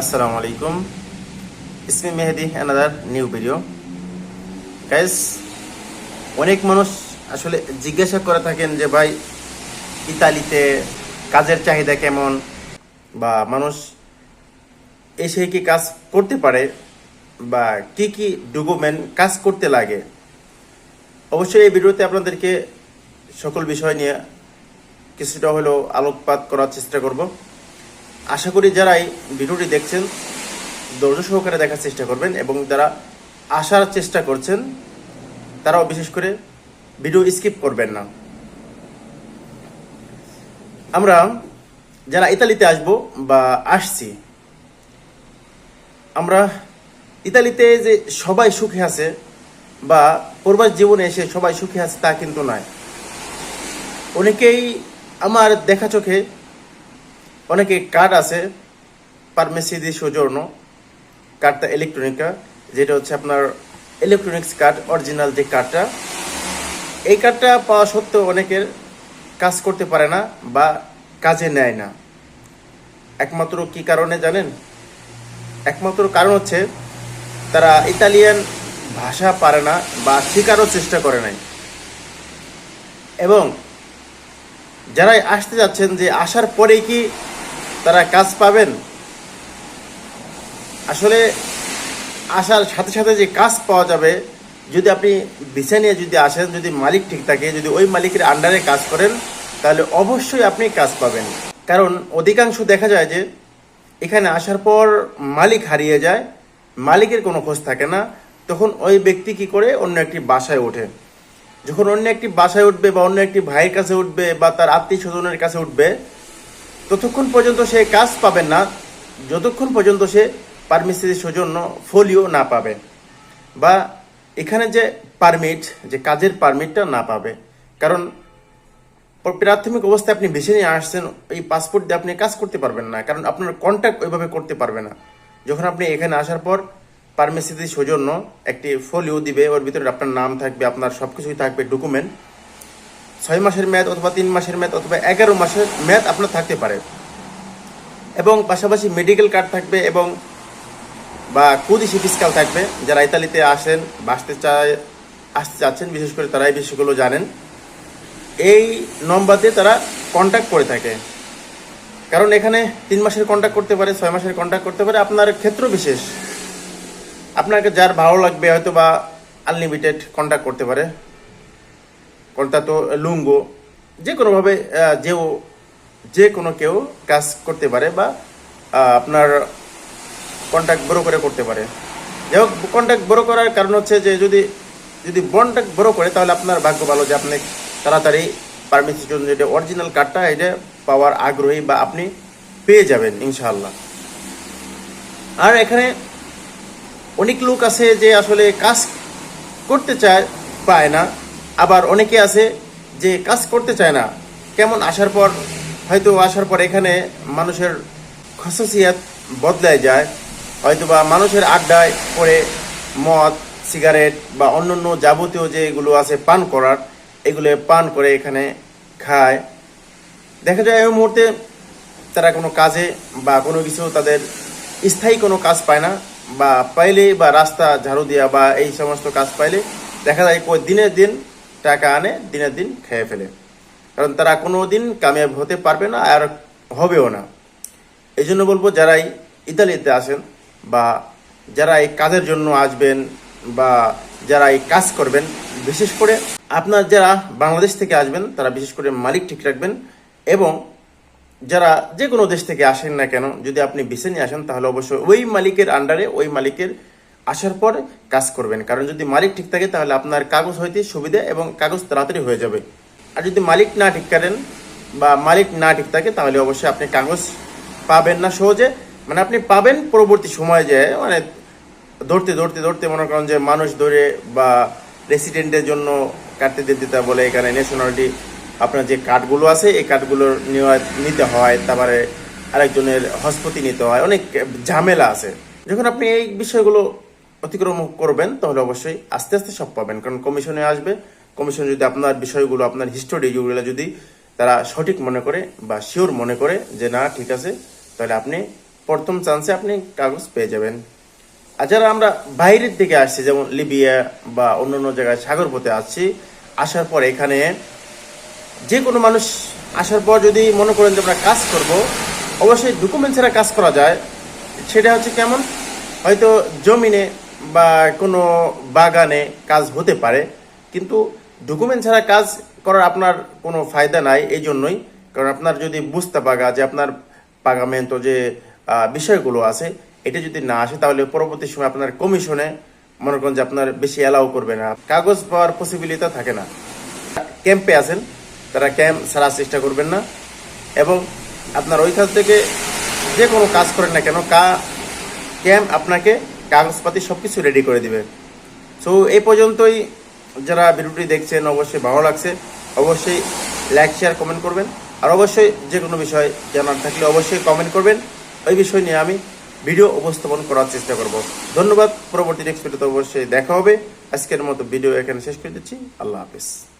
আসসালামু আলাইকুম। ইসমি Mehedi another new video guys অনেক মানুষ আসলে জিজ্ঞাসা করে থাকেন যে, ভাই, ইতালিতে কাজের চাহিদা কেমন? বা মানুষ এসে কি কাজ করতে পারে? বা কি কি ডকুমেন্ট কাজ করতে লাগে? অবশ্যই এই ভিডিওতে আপনাদেরকে সকল বিষয় নিয়ে কিছুটা হলেও আলোকপাত করার চেষ্টা করব। আশা করি যারাই ভিডিওটি দেখছেন, ধৈর্য সহকারে দেখার চেষ্টা করবেন এবং যারা আসার চেষ্টা করছেন, তারাও বিশেষ করে ভিডিও স্কিপ করবেন না। আমরা যারা ইতালিতে আসব বা আসছি, আমরা ইতালিতে যে সবাই সুখে আছে বা প্রবাস জীবনে এসে সবাই সুখে আছে তা কিন্তু নয়। অনেকেই আমার দেখা চোখে অনেকে কার্ড আছে পারমেসি দি সৌজন্য কার্ডটা ইলেকট্রনিকা যেটা হচ্ছে আপনার ইলেকট্রনিক্স কার্ড অরিজিনাল যে কার্ডটা এই কার্ডটা পাওয়া সত্ত্বেও অনেকের কাজ করতে পারে না বা কাজে নেয় না। একমাত্র কি কারণে জানেন? একমাত্র কারণ হচ্ছে তারা ইতালিয়ান ভাষা পারে না বা শেখারও চেষ্টা করে নাই। এবং যারাই আসতে যাচ্ছেন যে আসার পরেই কি তারা কাজ পাবেন। আসলে আসার সাথে সাথে যে কাজ পাওয়া যাবে, যদি আপনি ভিসা নিয়ে যদি আসেন, যদি মালিক ঠিক থাকে, যদি ওই মালিকের আন্ডারে কাজ করেন, তাহলে অবশ্যই আপনি কাজ পাবেন। কারণ অধিকাংশ দেখা যায় যে, এখানে আসার পর মালিক হারিয়ে যায়, মালিকের কোনো খোঁজ থাকে না, তখন ওই ব্যক্তি কি করে? অন্য একটি বাসায় ওঠে। যখন অন্য একটি বাসায় উঠবে বা অন্য একটি ভাইয়ের কাছে উঠবে বা তার আত্মীয় স্বজনের কাছে উঠবে ততক্ষণ পর্যন্ত সে কাজ পাবেন না, যতক্ষণ পর্যন্ত সে পারমিসি সৌজন্য ফলিও না পাবে বা এখানে যে পারমিট যে কাজের পারমিটটা না পাবে। কারণ প্রাথমিক অবস্থায় আপনি বেছে নিয়ে আসছেন, এই পাসপোর্ট দিয়ে আপনি কাজ করতে পারবেন না। কারণ আপনার কন্ট্যাক্ট ওইভাবে করতে পারবে না। যখন আপনি এখানে আসার পর পারমিসিতে সৌজন্য একটি ফলিও দিবে, ওর ভিতরে আপনার নাম থাকবে, আপনার সব কিছুই থাকবে ডকুমেন্ট ছয় মাসের মেয়াদ অথবা তিন মাসের মেয়াদ অথবা এগারো মাসের মেয়াদ আপনার থাকতে পারে। এবং পাশাপাশি মেডিকেল কার্ড থাকবে এবং বা কুদিশি ফিসকাল থাকবে। যারা ইতালিতে আসেন বা আসতে চায়, আসতে চাচ্ছেন, বিশেষ করে তারা এই বিষয়গুলো জানেন। এই নম্বর দিয়ে তারা কন্ট্যাক্ট করে থাকে। কারণ এখানে তিন মাসের কন্ট্যাক্ট করতে পারে, ছয় মাসের কন্ট্যাক্ট করতে পারে। আপনার ক্ষেত্র বিশেষ। আপনাকে যার ভালো লাগবে হয়তো বা আনলিমিটেড কন্ট্যাক্ট করতে পারে। কন্ট্যাক্ট লুঙ্গো যে কোনোভাবে যেও যে কোনো কেউ কাজ করতে পারে বা আপনার কন্ট্যাক্ট বড় করে করতে পারে। যাই হোক কন্ট্যাক্ট বড় করার কারণ হচ্ছে যে যদি যদি কন্ট্যাক্ট বড় করে, তাহলে আপনার ভাগ্য ভালো যে আপনি তাড়াতাড়ি পারমিশন যেটা অরিজিনাল কার্ডটা এটা পাওয়ার আগ্রহী বা আপনি পেয়ে যাবেন, ইনশাআল্লাহ। আর এখানে অনেক লোক আছে যে আসলে কাজ করতে চায়, পায় না। আবার অনেকে আছে যে কাজ করতে চায় না। কেমন আসার পর, হয়তো আসার পর এখানে মানুষের খসসিয়াত বদলায় যায়। হয়তো বা মানুষের আড্ডায় পড়ে মদ, সিগারেট বা অন্যান্য যাবতীয় যেগুলো আছে পান করার, এগুলো পান করে এখানে খায়। দেখা যায় এই মুহূর্তে তারা কোনো কাজে বা কোনো কিছু তাদের স্থায়ী কোনো কাজ পায় না বা পাইলে বা রাস্তা ঝাড়ু দেওয়া বা এই সমস্ত কাজ পাইলে দেখা যায় দিনের দিন টাকা আনে দিনের দিন খেয়ে ফেলে। কারণ তারা কোনো দিন কামিয়াব হতে পারবে না আর হবেও না। এই জন্য বলব, যারাই ইতালিতে আসেন বা যারা এই কাজের জন্য আসবেন বা যারা এই কাজ করবেন, বিশেষ করে আপনার যারা বাংলাদেশ থেকে আসবেন, তারা বিশেষ করে মালিক ঠিক রাখবেন এবং যারা যে কোনো দেশ থেকে আসেন না কেন, যদি আপনি বেছে নিয়ে আসেন, তাহলে অবশ্যই ওই মালিকের আন্ডারে ওই মালিকের আসার পর কাজ করবেন। কারণ যদি মালিক ঠিক থাকে, তাহলে আপনার কাগজ হইতে সুবিধা এবং কাগজ তাড়াতাড়ি হয়ে যাবে। আর যদি মালিক না ঠিক করেন বা মালিক না ঠিক থাকে, তাহলে অবশ্যই আপনি কাগজ পাবেন না সহজে। মানে আপনি পাবেন পরবর্তী সময়ে যে মানে ধরতে ধরতে ধরতে মনে করেন যে মানুষ ধরে বা রেসিডেন্টের জন্য কাটতে দিতে বলে এখানে ন্যাশনালিটি আপনার যে কার্ডগুলো আছে, এই কার্ডগুলো নেওয়া, নিতে হয়। তারপরে আরেকজনের হসপতি নিতে হয়। অনেক ঝামেলা আছে। যখন আপনি এই বিষয়গুলো অতিক্রম করবেন, তাহলে অবশ্যই আস্তে আস্তে সব পাবেন। কারণ কমিশনে আসবে, কমিশন যদি আপনার বিষয়গুলো, আপনার হিস্টোরি যেগুলো যদি তারা সঠিক মনে করে বা শিওর মনে করে যে না, ঠিক আছে, তাহলে আপনি প্রথম চান্সে আপনি কাগজ পেয়ে যাবেন। আর যারা আমরা বাইরের দিকে আসছি, যেমন লিবিয়া বা অন্য অন্য জায়গায় সাগর পথে আসছি, আসার পর এখানে যে কোনো মানুষ আসার পর যদি মনে করেন যে আমরা কাজ করব, অবশ্যই ডকুমেন্ট ছাড়া কাজ করা যায়। সেটা হচ্ছে কেমন? হয়তো জমিনে বা কোনো বাগানে কাজ হতে পারে, কিন্তু ডকুমেন্ট ছাড়া কাজ করার আপনার কোনো ফায়দা নাই এই জন্যই। কারণ আপনার যদি বুঝতে পাগা যে আপনার পাগামেন্ট, যে বিষয়গুলো আছে, এটা যদি না আসে, তাহলে পরবর্তী সময় আপনার কমিশনে মনে করেন যে আপনার বেশি অ্যালাউ করবে না। কাগজ পাওয়ার পসিবিলিটি থাকে না। ক্যাম্পে আছেন, তারা ক্যাম্প ছাড়ার চেষ্টা করবেন না। এবং আপনার ওইখান থেকে যে কোনো কাজ করেন না কেন, কা, ক্যাম্প আপনাকে কাগজপাতি সব কিছু রেডি করে দিবে। সো এই পর্যন্তই যারা ভিডিওটি দেখছেন, অবশ্যই ভালো লাগছে। অবশ্যই লাইক শেয়ার কমেন্ট করবেন। আর অবশ্যই যে কোনো বিষয় জানার থাকলে অবশ্যই কমেন্ট করবেন। ওই বিষয় নিয়ে আমি ভিডিও উপস্থাপন করার চেষ্টা করব। ধন্যবাদ। পরবর্তী নেক্সট ভিডিওতে অবশ্যই দেখা হবে। আজকের মতো ভিডিও এখানে শেষ করে দিচ্ছি। আল্লাহ হাফিজ।